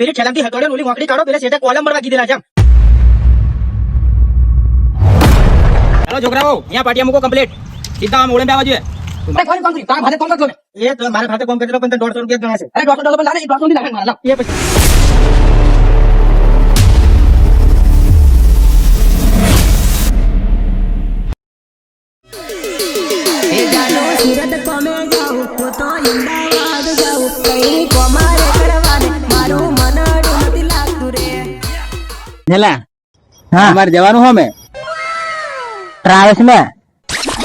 પેલી ઠેલાથી હથોડે ઓલી વાંકડી કાઢો પેલા સેટા કોલમ મળવા કીધેલા છે હેલો છોકરાઓ અહીંયા પાટિયા મૂકો કમ્પ્લીટ સીધા આમ ઓળે આવવા જોઈએ. ભાતે એ તો મારા ખાતે કોમ કરી પણ દોઢસો રૂપિયા ગણાશે. અરે દોઢસો ડોલર પણ લાગે દોઢસો ની લાગે મારા એ પછી. નેલા હા. અમારે જવાનું હોમે? ટ્રાવેલ્સ મે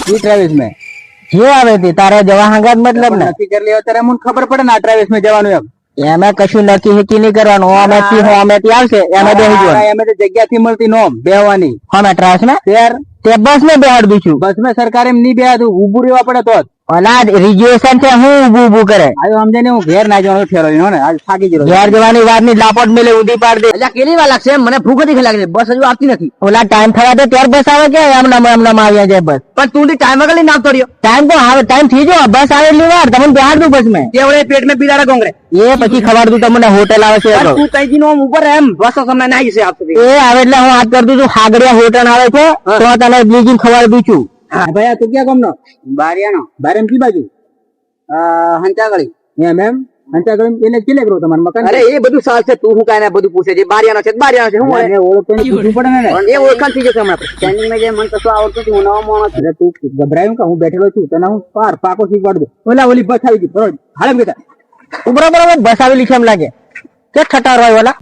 ઈ ટ્રાવેલ્સ મે જે આવે તે તારે જવા હંગાત મતલબ ને નક્કી કરી લેવા તારે મને ખબર પડે ને આ ટ્રાવેલ્સ મે જવાનું એમ. એમાં કશું નક્કી હિકી નહીં કરવાનું. અમેથી હું. અમેથી આવશે એમાં આ જવાનું. એમ તો જગ્યાથી મળતી નોમ બેહવાની. અમે ટ્રાવેલ્સ મે તે બસ મે બેહાડ દઉં બસ મે સરકાર એમ નહીં બેહાતું ઊભું રહેવા પડે તો ઓલા રિઝર્વેશન છે હું ઊભું ઊભું કરે. આયો સમજે ને હું ઘેર ના જવાનું ઠેરો હો ને આજ થાકી ગયો. ઘેર જવાની વાતની લાપોટ મેલે ઉધી પાડ દે. અલ્યા કેલી વાર લાગશે? મને ભૂખ નથી લાગી બસ હજુ આવતી નથી. ઓલા ટાઈમ થવા દે ત્યારે બસ આવે કે એમનામ એમનામ આવ્યા જાય બસ? પણ તું ટાઈમ વગર લઈને આવતો રહ્યો. ટાઈમ તો આવે ટાઈમ થઈ ગયો બસ આવે એટલી વાર તમને બહાર દઉં બસ મેં. તે પેટ મેં પીડાડા કોંગરે એ પછી ખબર દઉં તમને હોટેલ આવે છે તો. તું કઈ દી ઉપર એમ બસ તમને ના છે આપ એ આવે એટલે હું વાત કરતું છું હાગડિયા હોટલ આવે છે તો તને બીજી ખબર દઉં છું. હા ભાઈ તું ક્યાં ગામનો? બારિયાનો બારિયામ કી બાજુ? હંચાગળી. એમ એમ? હંચાગળી એને કેટલે કરો તમારું મકાન? અરે એ બધું સાલ છે તું હું કાંઈ બધું પૂછે? છે બારિયાનો છે બારિયાનો છે હું મને હોય? ઓળખતો ને પૂછવું પડે ને એ ઓળખાણ થઈ જશે હમણાં. સ્ટેન્ડિંગમાં જે મન કશું આવડતું હું નવો માણસ છું. તું ગભરાયું કે હું બેઠેલો છું તને હું પાર પાકો શીખવાડ દઉં. ઓલા ઓલી બસ આવી ગઈ બરોબર હાલે બેટા ઉપર બરોબર બસ આવેલી છે એમ લાગે. કે ઠટાર હોય ઓલા?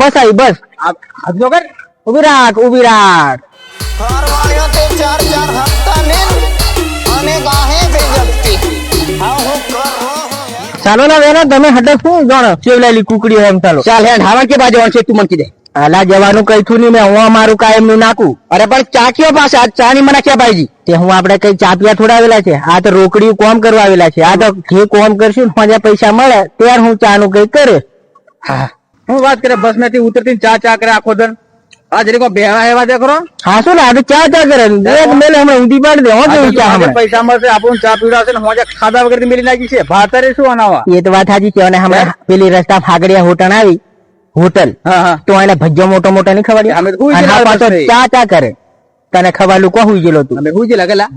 બસ આવી બસ. હાથ જો કર. ઊભી રાખ ઊભી રાખ. ઘરવાળીઓ તે ચાર ચાર હપ્તા ને અને ગાહે ભેજતી હા હું કરો ચાલો ના વેના તમે હટે શું? જાણો સેવલાલી કુકડી એમ ચાલો. ચાલ હેડ હાવણ કે બાજુ છે તું મને કીધે આલા જવાનું કઈ થયું નહીં મેં હું અમારું કાયમનું નાખું. અરે પણ ચા કયો પાસે? આજ ચા ની મને ક્યાં ભાઈજી? તે હું આપડે કઈ ચાપિયા થોડા આવેલા છે? આ તો રોકડી કોમ કરવા આવેલા છે. આ તો જે કોમ કરશું ને મજા પૈસા મળે ત્યારે હું ચા નું કઈ કરે. હું. વાત કરે બસમાંથી ઉતરતી ચા ચા કરે આખો દર આ જરી કો બેહવા એવા દે કરો હા શું આ ચા ચા કરે? એક મેલે હમણાં ઊંધી પાડી દે હું કેવું ચા આજે પૈસા મળશે આપણને ચા પીવડાવશે ને હોજે ખાધા વગર મેલી નાખી છે. ભાતરે શું અનાવા? એ તો વાત સાચી છે અને હમણાં પેલી રસ્તા ફાગડિયા હોટલ આવી હોટલ. હા તો એને ભજ્જો મોટો મોટો નહીં ખવાડી અમે તો હુઈ પાછો ચા ચા કરે. તને ખવાલું કો હુઈ ગયેલો તું? અમે હું જ લાગેલા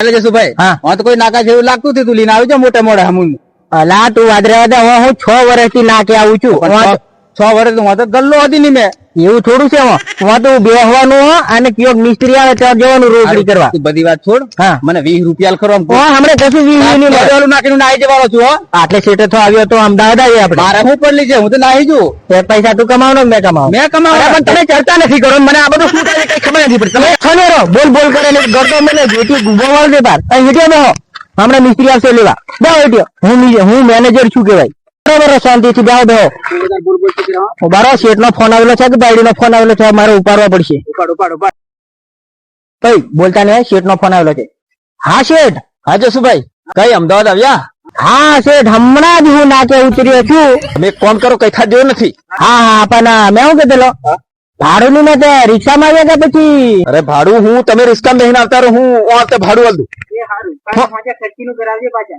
એટલે જસુ ભાઈ. હા. તો કોઈ નાકા જેવું લાગતું હતું તું લઈને આવજો મોટા મોટા હમું અલા તું વાદરે વાદરે હું છ વર્ષથી નાકે આવું છું. છ- વર્ષ હું તો ગલ્લો હતી ની મેં. એવું થોડું છે હું હું તો બેહવાનું અને કયો મિસ્ત્રી આવે ત્યાં જવાનું રોકડી કરવા. બધી વાત છોડ. હા. મને વીસ રૂપિયા ખરો હમણાં કશું વીસ નહીં નાખીને નાહી જવાનો છું આટલે સીટે તો આવ્યો તો અમદાવાદ આવી આપણે. મારે શું પડલી છે? હું તો નાહી છું. તે પૈસા તું કમાવનો મેં કમાવ મેં કમાવા પણ તમે ચર્ચા નથી કરો. મને આ બધું શું થાય કઈ ખબર નથી પડતી. તમે ખબર રહો. બોલ બોલ કરે ને. ગરતો મને જેટી ગુમાવવા દે બાર અહીં હમણાં મિસ્ત્રી આવશે લેવા. બહુ હેઠ્યો હું હું મેનેજર છું કેવાય બરોબર શાંતિથી બેહો બેહો. ચૂકી શેઠ નો ફોન આવેલો છે કે બાયડી નો ફોન આવેલો છે મારે ઉપાડવા પડશે. ઉપાડ ઉપાડ ઉપાડ. કઈ બોલતા નહીં શેઠ નો ફોન આવેલો છે. હા શેઠ. હા જસુભાઈ. કઈ અમદાવાદ આવ્યા? હા શેઠ હમણાં જ હું નાકે ઉતર્યો છું. મેં કોમ કરો કઈ થા નથી? હા હા પણ મેં શું કીધેલો? ભાડું નું મેં રિક્ષામાં આવ્યા કે પછી? અરે ભાડું હું તમે રિક્ષા બેહીને આવતા હું હું ભાડું આલ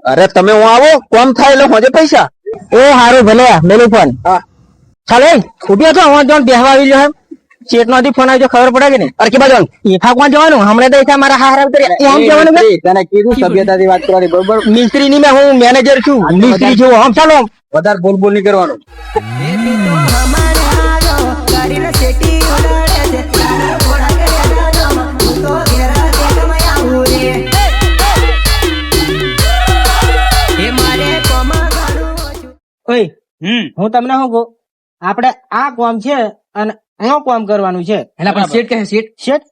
અરે તમે હું આવો કોમ થાય એટલે હોજે પૈસા. એ હારું ભલે. મેલું ફોન. ચાલો ઊભી છો હું જોન બેહવા આવી ગયો ચેટ નો ફોન આવજો ખબર પડે કે નહીં? અરે કે બાજુ ઈફા કોણ જવાનું? હમણાં તો ઈફા મારા હારા ઉતર્યા એમ જવાનું તને કીધું સભ્યતાથી વાત કરવાની બરોબર? મિસ્ત્રી ની મેં હું મેનેજર છું. મિસ્ત્રી છું હમ ચાલો વધારે બોલ બોલ નહીં કરવાનું. હું તમને શું કહું? આપણે આ કોમ છે અને આ કોમ કરવાનું છે. એના પણ સીટ કહે શેઠ.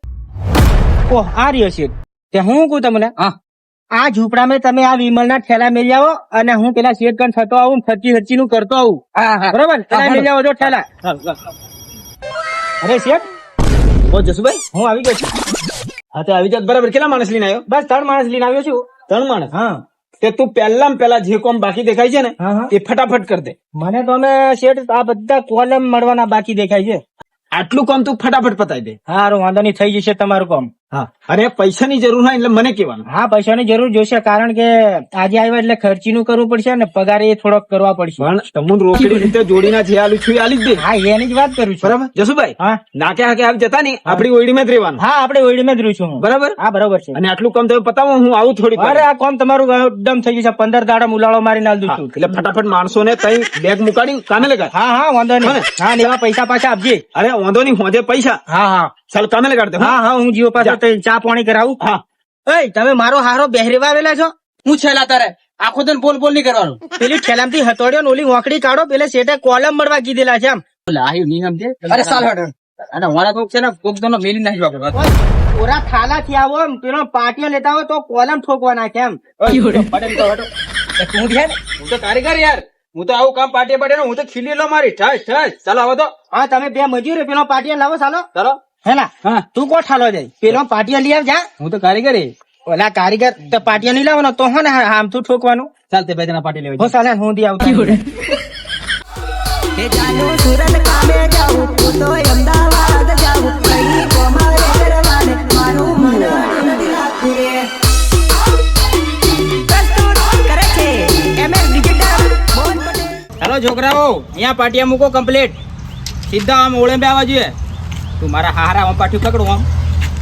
ઓહ આ રહ્યો શેઠ. તે હું કહું તમને? હા. આ ઝૂંપડામાં તમે આ વિમલના ઠેલા મેલી આવો અને હું પેલા શેઠ કન થતો આવું ફરચી ફરચી નું કરતો આવું. બરોબર? ઠેલા મેલી આવો તો ઠેલા. અરે શેઠ? ઓ જસુભાઈ. હું આવી ગયો છું. હા તો આવી જાત બરાબર કેટલા માણસ લઈને આવ્યો? બસ ત્રણ માણસ લઈને આવ્યો છું. ત્રણ માણસ? હા. તે તું પહેલા પહેલા જે કોમ બાકી દેખાય છે ને. એ ફટાફટ કર દે. મને તો અમે શેઠ આ બધા કોલમ મળવાના બાકી દેખાય છે. આટલું કામ તું ફટાફટ પતાવી દે. હારું વાંધો નહીં થઈ જશે તમારું કામ. હા. અરે પૈસાની જરૂર હોય એટલે મને કહેવાનું. હા પૈસાની જરૂર જોશે કારણ કે આજે આવ્યા એટલે ખર્ચીનું કરવું પડશે ને પગાર એ થોડોક કરવા પડશે. પણ તમને રોકડી રીતે જોડીના જે આલું છું આલી જ દે. હા એની જ વાત કરું છું. બરાબર? જસુભાઈ હા. નાકે હાકે આવી જતા નહીં. આપણી ઓયડીમાં જ રહેવાનું. હા આપણે ઓઈડીમાં જ રહું છું બરાબર? હા બરાબર છે. અને આટલું કામ તમે પતાવો હું આવું થોડી અરે આ કોમ તમારું એકદમ થઈ જશે પંદર દાડા ઉલાળો મારી નાલ દઉં છું. એટલે ફટાફટ માણસો ને કઈ બેગ મુકાડી કામે લગા હા હા વાંધો નહીં. હા એવા પૈસા પાછા આપજે. અરે વાંધો નહીં હોજે પૈસા. હા હા. ચાલ કામે લગાડ દે હા. હા હું જીઓ પાછો તો ચા પાણી કરાવું? હા. તમે મારો હારો બેહરેવા આવેલા છો? હું છેલ્લા તારે. આખો દિન બોલ બોલ નહીં કરવાનું. પેલી ઠેલામથી હતોડ્યો ને ઓલી વાંકડી કાઢો પેલે શેઠે કોલમ મળવા કીધેલા છે આમ લાયું નહીં સમજે? અરે સાલ અને મારા કોક છે ને કોક તો મેલી નાખી આપણે ઓરા થાલા થી આવો એમ પેલો પાટીઓ લેતા હોય તો કોલમ ઠોકવાના છે એમ. તું છે હું તો કારીગર યાર. હું તો આવું કામ પાટીએ પાટે હું તો ખીલી લો મારી. ઠસ ઠસ. ચાલો આવો તો. હા તમે બે મજૂર પેલો પાટીએ લાવો ચાલો. ચાલો. હેલા હા. તું કો ઠાલો જાય? પેલો પાટીઓ લઈ આવ જા હું તો કારીગર એ. ઓલા કારીગર તો પાટીઓ નહીં લાવવાનો તો હો ને આમથું ઠોકવાનું. ચાલતે બે જણા પાટી લેવા હો સાલે હું દી આવતી એ જાનું સુરત કામે જાઉં હું તો અમદાવાદ જાઉં. કઈ કોમારે કરવાને મારું મન નથી લાગતું રે. પ્રસ્તુત કરે છે MS ડિજિટલ મોહન પટેલ. ચાલો છોકરાઓ અહીંયા પાટિયા મૂકો કમ્પ્લીટ સીધા આમ ઓળંબે આવવા જોઈએ. તું મારા હારા આમ પાઠ્યું પકડું આમ.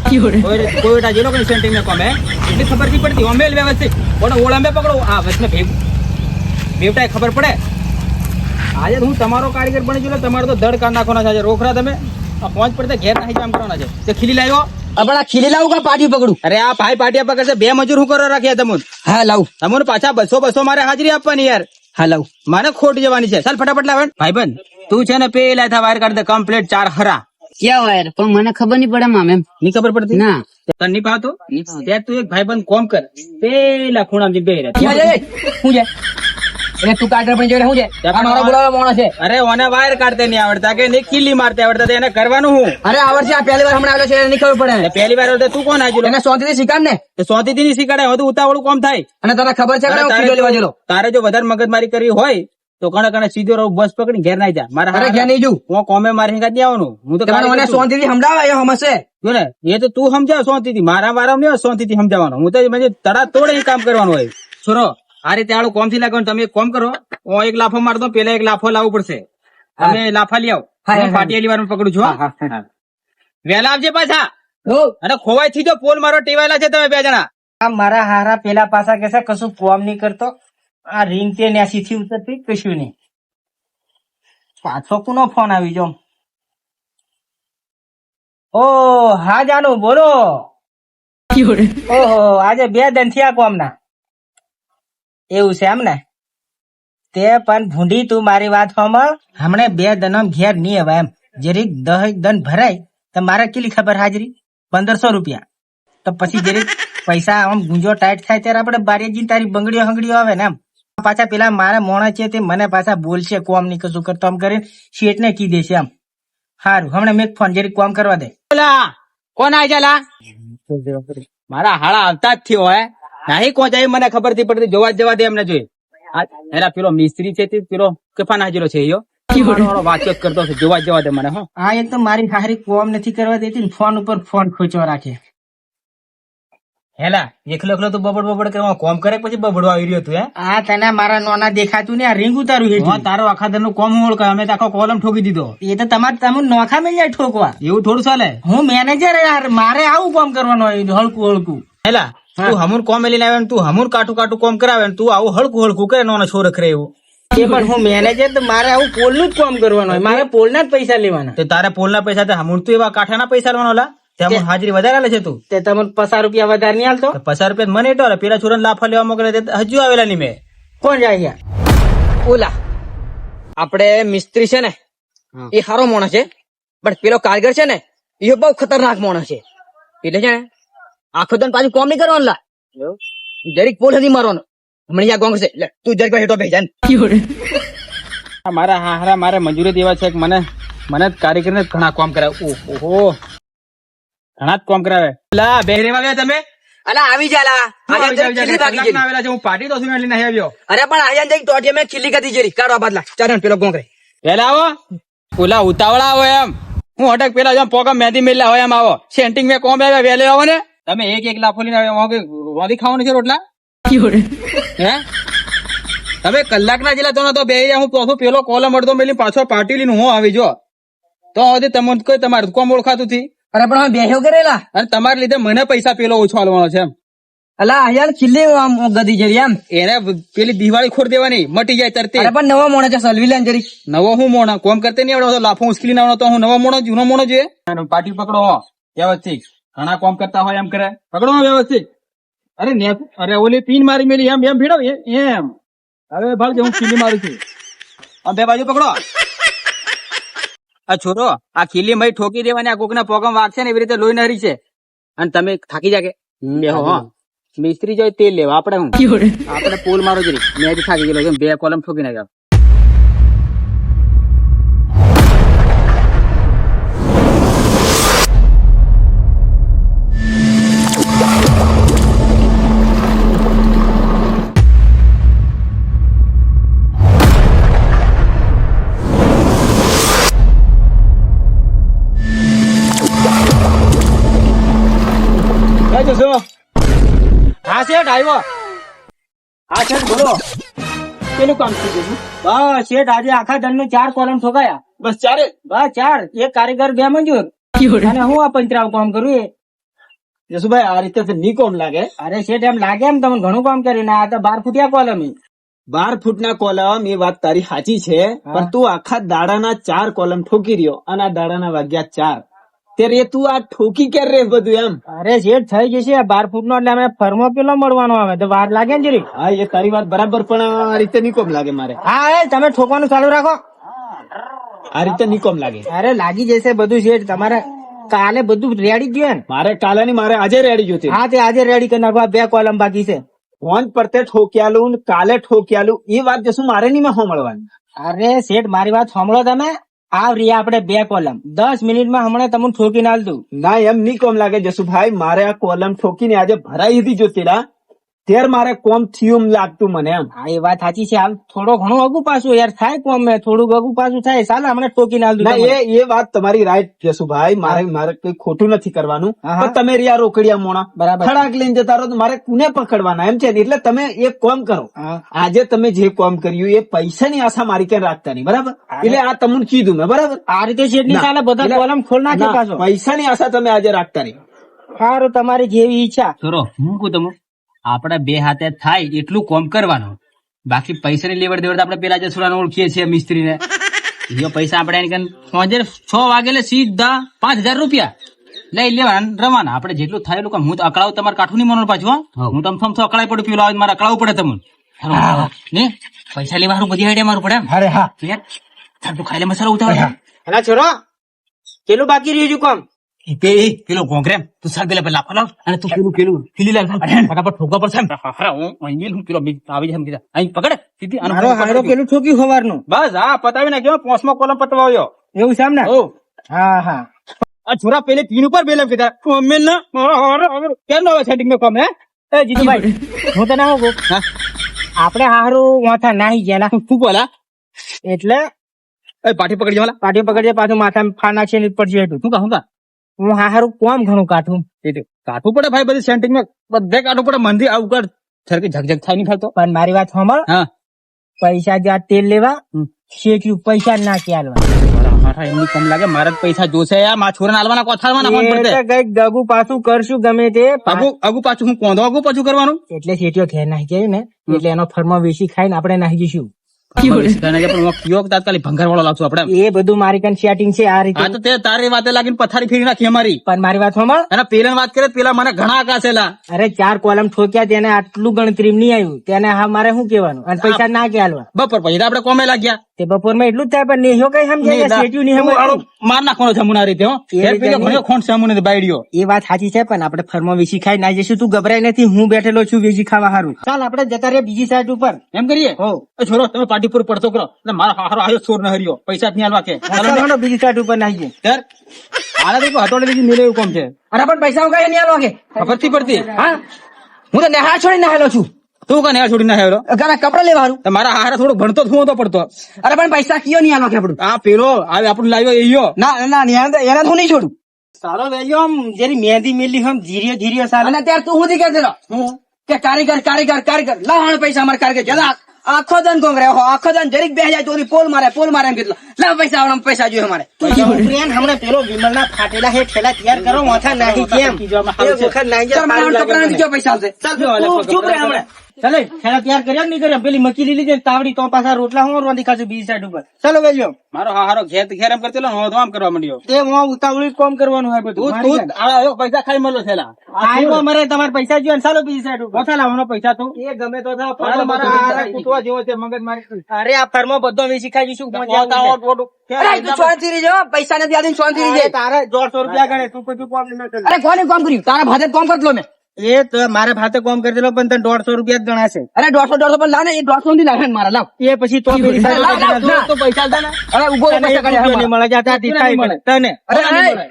કોઈ કોઈ જે લોકો સેન્ટિંગ ને કોમે એટલી ખબર નહીં પડતી ઓમેલ વ્યવસ્થિત. પણ ઓળંબે પકડો આ વચને ભેગ બેવટાય ખબર પડે. આજે હું તમારો કારીગર બની ગયો તમારે તો દડ કાઢ નાખવાના છે આજે. રોકડા તમે આ પહોંચ પડતે ઘેર નાખી જામ કરવાના છે. તે ખીલી લાવ્યો આપણા ખીલી લાવું કા પાટી પકડું? અરે આ ભાઈ પાટિયા પકડશે બે મજૂર હું કરવા રાખ્યા તમને. હા લાવ. તમને પાછા બસો બસો મારે હાજરી આપવાની યાર. હા લાવું. મને ખોટ જવાની છે. ચાલ ફટાફટ લાવે ભાઈ બંધ તું છે ને પેલા વાયર કાઢ દે. કમ્પ્લીટ ચાર હરા. ક્યાં વાયર પણ મને ખબર નહીં પડે મામ એમ. ની ખબર પડતી? ના. તને નહીં પાતો ત્યાં તું એક ભાઈ બંધ કોમ કર. પેલા ખૂણામાં બે શું છે એટલે તું કાટર પણ જોડે શું છે મારો બોલાવો માણસ છે. અરે ઓને વાયર કાઢતે નહીં આવડતા કે નહીં? ખીલી મારતે આવડતા એને કરવાનું હું? અરે આવડશે આ પહેલી વાર હમણાં આવેલો છે એને નહીં ખબર પડે. પહેલી વાર આવડે તું કોણ આજુ એને શીખાડ ને સોતી થી નહીં શીખવાડે હવે ઉતાવળું કોમ થાય. અને તને ખબર છે તારે જો વધારે મગજમારી કરવી હોય તો કણે કણે સીધો રહો બસ પકડી ઘેર ના જા. મારા નહીં હું કોમે મારી હિંગા નહીં આવવાનું. હું તો મને શાંતિ થી સમજાવે એ સમજશે જો ને એ તો તું સમજાવ શાંતિથી. મારા મારા નહીં શાંતિથી સમજાવવાનો. હું તો મને તડા તોડે કામ કરવાનું હોય. છોરો આ રીતે આડું કોમથી લાગવાનું. તમે એક કોમ કરો. હું એક લાફો મારતો પેલા એક લાફો લાવવો પડશે. તમે લાફા લઈ આવો. હા, હું વાર પકડું છું. વહેલા આવજે પાછા. અને ખોવાઈ થી જો પોલ મારો ટેવાયેલા છે તમે બે જણા. મારા હારા પેલા પાછા કેસે કશું કોમ નહીં કરતો. આ રિંગ તે ન્યાસી થી ઉતરતી કશું નહીં. પાછો કોનો ફોન આવી જો ઓ, હા જાનુ, બોલો. ઓહો, આજે બે દન થયા કોમના. એવું છે એમ ને તે પણ ભૂંડી તું મારી વાત હોમાં. હમણે બે દનમ ઘેર નહીં હવે એમ. જરીક દહ દન ભરાય, તો મારે કેટલી ખબર હાજરી? પંદરસો રૂપિયા. તો પછી જરીક પૈસા આમ ગુંજો ટાઈટ થાય ત્યારે આપણે બારી જઈને તારી બંગડીઓ હંગડીઓ આવે ને એમ. પાછા પેલા મારા મોણા છે તે મને પાછા બોલશે કોમની કશું કરતો આમ કરીને શેઠ ને કી દેશે આમ. હારું હમણાં મેં ફોન જરી કોમ કરવા દે. કોણ લા મારા હાળા આવતા જ થયો હે. નહીં કોણ જાય મને ખબરથી પડતી જોવા જવા દે એમને જોઈ. આ પેલો મિસ્ત્રી છે તે પેલો કેફાન હાજરો છે યો. વાતચીત કરતો છે જોવા જવા દે મને હો. હા એક તો મારી હારી કોમ નથી કરવા દેતી ફોન ઉપર ફોન ખોચવા રાખે. હેલા એકલો એકલો તું બબડ બબડ કરવા કોમ કરે પછી બબડવા આવી રહ્યો તું હે? આ તને મારા નોના દેખાતું ને આ રીંગ ઉતારું હેઠું. તારો આખા દરનું કોમ ઓળખે અમે તો આખો કોલમ ઠોકી દીધો. એ તો તમારે તમે નોખા મિલ જાય ઠોકવા. એવું થોડું ચાલે? હું મેનેજર યાર મારે આવું કોમ કરવાનું હોય હળકું હળકું. હેલા તું હમુર કોમ લઈને આવે તું હમુર કાટું કાટું કોમ કરાવે તું આવું હળકું હળકું કરે નોનો છોરખ રે એવું. એ પણ હું મેનેજર તો મારે આવું પોલનું જ કામ કરવાનું હોય. મારે પોલના જ પૈસા લેવાના. તે તારે પોલના પૈસા તે હમુર તું એવા કાઠાના પૈસા લેવાનો લા? તે હાજરી વધારે આલે છે તું. તે તમને પચાસ રૂપિયા વધારે નહીં આલતો? પચાસ રૂપિયા મને એટલો પેલા છોરા લાફા લેવા મોકલે હજુ આવેલા નહીં મેં. કોણ જાય યાર ઓલા. આપણે મિસ્ત્રી છે ને એ સારો માણસ છે. બટ પેલો કારીગર છે ને એ બહુ ખતરનાક માણસ છે. એટલે છે ને આખો તને પાછું કોમ નહીં કરવાનું લા. જરીક પોલ નથી મારવાનો. હમણાં આ કોંગ્રેસ તું જરીક હેઠો બેસી જા ને. આ મારા હારા મારે મંજૂરી દેવા છે કે મને મને જ કારીગરને ઘણા કામ કરાવ. ઓહો. ઘણા જ કોમ કરાવે. લા બેહરીમાં આવ્યા તમે? અલા આવી જા લા આજે આવી જાઓ, જરીક આવી જાઓ, ખીલી ભાગી કલાકના આવેલા છે હું પાર્ટી તો લઈને અહીં આવ્યો. અરે પણ આજે જઈ ટોટી મેં ખીલી કરી જરી કાઢવા બદલા. ચાલ પેલો ગોંગરે પેલા આવો. ઓલા ઉતાવળા આવો એમ. હું અટક પેલા જો પોગમ મહેંદી મેલા હોય એમ આવો. સેન્ટિંગ મેં કોમ આવ્યા વેલે આવો ને. તમે એક એક લાફો લઈને આવ્યો વાંધી ખાવાનું છે રોટલા? હે? તમે કલાકના જેલા તો તો બે હું પાછો પેલો કોલમ અડધો મેલી પાછો પાર્ટી લઈને હું આવી જો. તો હવે તમને કોઈ તમારું કોમ ઓળખાતું હતી અરે પણ અમે બેહ્યો કરેલા અને તમારા લીધે મને પૈસા પેલો ઓછો આલવાનો છે એમ. અલા યાર ખીલ્લી આમ ગદી જેવી એમ. એને પેલી દિવાળી ખોર દેવાની મટી જાય તરતી. અરે પણ નવો મોણો છે સલવી લેન જરી. નવો હું મોણો? કોમ કરતે નહીં આવડો લાફો ઉશ્કેલી ના આવડો તો હું નવો મોણો જૂનો મોણો જોઈએ પાટી પકડો વ્યવસ્થિત. ઘણા કોમ કરતા હોય એમ કરે. પકડો હો વ્યવસ્થિત. અરે ને અરે ઓલી પીન મારી મેલી એમ એમ ભીડો એ- એમ. હવે ભાગ હું ખીલી મારું છું. આમ બે બાજુ પકડો. આ છોરો આ ખીલી મય ઠોકી દેવાની આ કોકના પોગમ વાગશે ને એવી રીતે લોહી નરી છે. અને તમે થાકી જાગે બેહો હો મિસ્ત્રી જોઈ તેલ લેવા. આપણે હું? આપણે પોલ મારો જરી મેં જ થાકી ગયેલો છે. બે કોલમ ઠોકી નાખ્યા. આવ્યો. હા શેઠ બોલો. પેલું કામ થઈ ગયું બસ શેઠ આજે આખા દન ચાર કોલમ ઠોકાયા. બસ ચારે? બસ ચાર. એક કારીગર બે મંજૂર. અને હું આ પંચરાવ કામ કરું એ. જસુભાઈ આ રીતે ની કોમ લાગે? અરે શેઠ એમ લાગે એમ તમને ઘણું કામ કર્યું ને આ તો બાર ફૂટ્યા કોલમ. બાર ફૂટના કોલમ એ વાત તારી સાચી છે પણ તું આખા દાડાના ચાર કોલમ ઠોકી રહ્યો અને આ દાડાના વાગ્યા ચાર. તું આ ઠોકી ક્યારે રે બધું એમ? અરે શેઠ થઈ જશે. બાર ફૂટ નો એટલે અમે ફરમો પેલો મળવાનો આવે. તો વાર લાગે ને જરી હા એ તારી વાત બરાબર પણ આ રીતે ની કોમ લાગે મારે. હા એ તમે ઠોકવાનું ચાલુ રાખો. આ રીતે નિકોમ લાગે. અરે લાગી જશે બધું શેઠ તમારે કાલે બધું રેડી ગયું ને. મારે કાલે ની મારે આજે રેડી જોતી હા તે આજે રેડી કરી નાખવા બે કોલમ બાકી છે. ફોન પરતે ઠોક્યાલું ને કાલે ઠોક્યાલું એ વાત જશું મારે નહીં માં મળવાની અરે શેઠ મારી વાત સાંભળો તમે. આવ રહી આપણે બે કોલમ. દસ મિનિટમાં હમણાં તમને ઠોકી દઉં. ના, એમ નહીં કોમ લાગે. જસુભાઈ, મારે આ કોલમ ઠોકીને આજે ભરાઈ હતી જોતીડા ત્યાર મારે કોમ થયું લાગતું મને એમ. હા એ વાત સાચી છે. હાલ થોડો ઘણો અગુ પાછું યાર થાય કોમ મેં. થોડુંક અગુ પાછું થાય. ચાલે હમણાં ટોકી આલ ના એ એ વાત તમારી રાઈટ જસુભાઈ મારે મારે કઈ ખોટું નથી કરવાનું. પણ તમે રહ્યા રોકડિયા મોણા. બરાબર. ખડાક લઈને જતા રહો તો મારે કુને પકડવાના? એમ છે એટલે તમે એક કોમ કરો. આજે તમે જે કોમ કર્યું એ પૈસાની આશા મારી ક્યાં રાખતા નહીં બરાબર એટલે આ તમને કીધું મેં બરાબર? આ રીતે શેઠની. ચાલે બધા કોલમ ખોલ નાખે ના, પાછો. પૈસાની આશા તમે આજે રાખતા નહીં સારું તમારી જેવી ઈચ્છા. ચલો હું કહું તમે. આપડા બે હાથે થાય એટલું કોમ કરવાનું. બાકી પૈસાની લેવડ દેવડ આપણે પેલા જસુડાને ઓળખીએ છીએ મિસ્ત્રીને. એ પૈસા આપણે એને કન સાંજે છ વાગે સીધા પાંચ હજાર રૂપિયા. લઈ લેવાના રવાના. આપણે જેટલું થાય એટલું હું તો અકળાવું તમારે કાઠું નહીં મનોર પાછું હું. તમ થમ તો અકળાઈ પડું પેલો મારે અકળાવું પડે તમને. ને? પૈસા લેવા બધી આઈડિયા મારું પડે અરે હા. યાર તારું ખાઈ લે મસાલો ઉતાવળ. એના છોરો. પેલું બાકી રહ્યું છું કોમ? એ પેલો કોંગ્રેમ તું સાલ પેલા પેલા લાવ. અને તું પેલું પેલું ખીલી લાવ ફટાફટ ઠોકવા પડશે એમ. હું અહીં હું પેલો આવી જાય કીધા. અહીં પકડ સીધી આનો હારો હારો પેલું ઠોક્યું સવારનું બસ હા પતાવી નાખ્યો પોસમો કોલમ પતવાયો એવું છે ને? હા હા. આ છોરા પેલે પીન ઉપર બેલમ કીધા. કોમેલ ના કેમ નો સેટિંગમાં કોમ હે? એ જીતુભાઈ હું તને શું આપણે હારું માથા નાહી ગયા ના. બોલા? એટલે એ પાઠી પકડી જવાલા પાટી પકડીએ પાછું માથા ફા નાખશે ને પડશે એટલું શું કહું શું કા? હું હારું કોમ ઘણું કાઠું. કાઠું પડે ભાઈ બધી સેન્ટિંગમાં. બધે કાઠું પડે મંદિર આવું કર. સરખી ઝગઝગ થાય નહીં ખાતો. પણ મારી વાત સાંભળ. હા. પૈસા જ્યાં તેલ લેવા. શેક્યું પૈસા ના ક્યાલવા એમની કમ લાગે. મારા પૈસા જોશે યાર. મારા છોરાને આલવાના કોથાળવાના ફોન પડતે કંઈક ગગુ પાછું કરશું ગમે તે. આગુ આગુ પાછું હું કોંધો આગુ પાછું કરવાનું? એટલે શેઠિયો ઘેર નાખી જાય ને એટલે એનો ફરમાં વેચી ખાઈને આપણે નાખી જઈશું. કે એ બધું મારી કાન સેટિંગ છે આ રીતે. તો તે તારી વાતે લાગીને પથારી ફેરી નાખી અમારી. પણ મારી વાત સાંભળ. અને પેલા વાત કરે પેલા મને ઘણા આકાશેલા. અરે ચાર કોલમ ઠોક્યા તેને આટલું ગણતરી નહીં આવ્યું. તેને હા મારે શું કેવાનું અને પૈસા ના ક્યાલવા બપોર પછી આપડે કોમે લાગ્યા. તે બપોરમાં એટલું જ થાય પણ નેહ્યો કઈ સમજાય નહીં. માર નાખવાનો છે રીતે ઘણો ખોંડ છે બાયડીઓ. એ વાત સાચી છે પણ આપણે ફરમાં વેચી ખાઈ ના જઈશું. તું ગભરાય નથી હું બેઠેલો છું વેચી ખાવા હારું. ચાલ આપણે જતા રહીએ બીજી સાઈડ ઉપર. એમ કરીએ? હો છોરો તમે પાર્ટી પર પડતો કરો. એટલે મારો હારો આવ્યો ચોર ન હર્યો પૈસા જ નહીં કે. બીજી સાઈડ ઉપર નાખીએ સર મારા તો હટોડે બીજી મિલે એવું કામ છે. અરે પણ પૈસા હું કઈ નહીં કે. ખબરથી પડતી? હા? હું તો નેહા છોડી નહાલો છું. તું કને છોડી ના હેરો ઘરે કપડા લેવા હારું. તમારા હારા થોડો ભણતો હું તો પડતો. અરે પણ પૈસા કયો નહીં કે આપણું? આ પેલો આવે આપણું લાવ્યો એયો ના ના ના, એને હું નહીં છોડું. સારો લઈ આમ જેરી મહેંદી મેલી હમ ધીરે ધીરે સારો. અને ત્યારે તું શું કહેતો હતો? કે કારીગર કારીગર કારીગર. લાવ પૈસા અમારે કારીગર જલા આખો દન કોંગરે હો આખો દન જરીક બે જાય તો પોલ મારે પોલ મારે એમ કીધું. લાવ પૈસા આવડે પૈસા જોઈએ મારે. પ્રિયાન હમણાં પેલો વિમલના ફાટેલા હે ઠેલા તૈયાર કરો માથા નાહી કેમ? એક વખત આ નથી પૈસા આવશે. ચાલ ચૂપ રે હમણાં. ચાલે ખેડા તૈયાર કર્યા નહીં કર્યા? પેલી મકી લીધી છે તાવડી તો પાછા રોટલા હું રોંધી ખાશું બીજી સાઈડ ઉપર. ચાલો વેલ્યો. મારો હારો ખેત ઘેર એમ કરતો હું તો આમ કરવા માંડ્યો. તે હું ઉતાવળી કોમ કરવાનું હોય બધું. તું. આ પૈસા ખાઈ મળો છેલા આયવો મારે તમારે પૈસા જોઈએ ચાલો બીજી સાઈડ ઉપર. કોથા લાવવાનો પૈસા તું? એ ગમે તો થા મારા મારા કૂટવા જેવો છે મગજ મારી અરે આ ફરમો બધો વેચી ખાઈ જઈશું ઓટા ઓટ ઓટ અરે તું શાંતિ રહી જા પૈસા નથી આદિન શાંતિ થી તારે દોઢસો રૂપિયા ગણે તું કોઈ કોમ ન કરે. અરે કોને કોમ કર્યું? તારા ભાતે કોમ કરતો મેં. એ તો મારે ભાતે કોમ કરી દેલો પણ તને દોઢસો રૂપિયા જ ગણાશે. અરે દોઢસો દોઢસો પણ લાવ ને એ દોઢસો નથી લાવે મારા લાવ. એ પછી તો પૈસા અરે ઊભો તને. મળે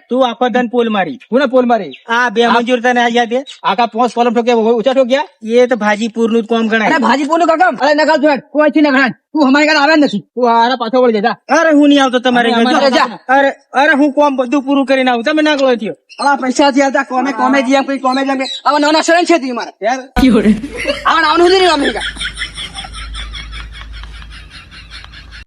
તું આખો ધન પોલ મારી. હું પોલ મારી? આ બે મંજૂર તને આયા દે. આખા પોસ કોલમ ઠોકે ઊંચા ઠોક્યા? એ તો ભાજીપુરનું જ કોમ ગણાય. ભાજી નું કામ? અરે નકલ છું કોઈ થી નકલ તું અમારી ઘરે આવે જ નથી તું હારા પાછો વળી જતા અરે હું નહીં આવતો તમારે અરે, ઘરે. અમારે જા. અરે અરે હું કોમ બધું પૂરું કરીને આવું. તમે નાગલો થયો. આ પૈસા થી આવતા કોમે કોમે જીએમ કોઈ કોમે જેમ હવે નાના શરણ છે તું મારે યાર. આવવાનું નથી ને અમેરિકા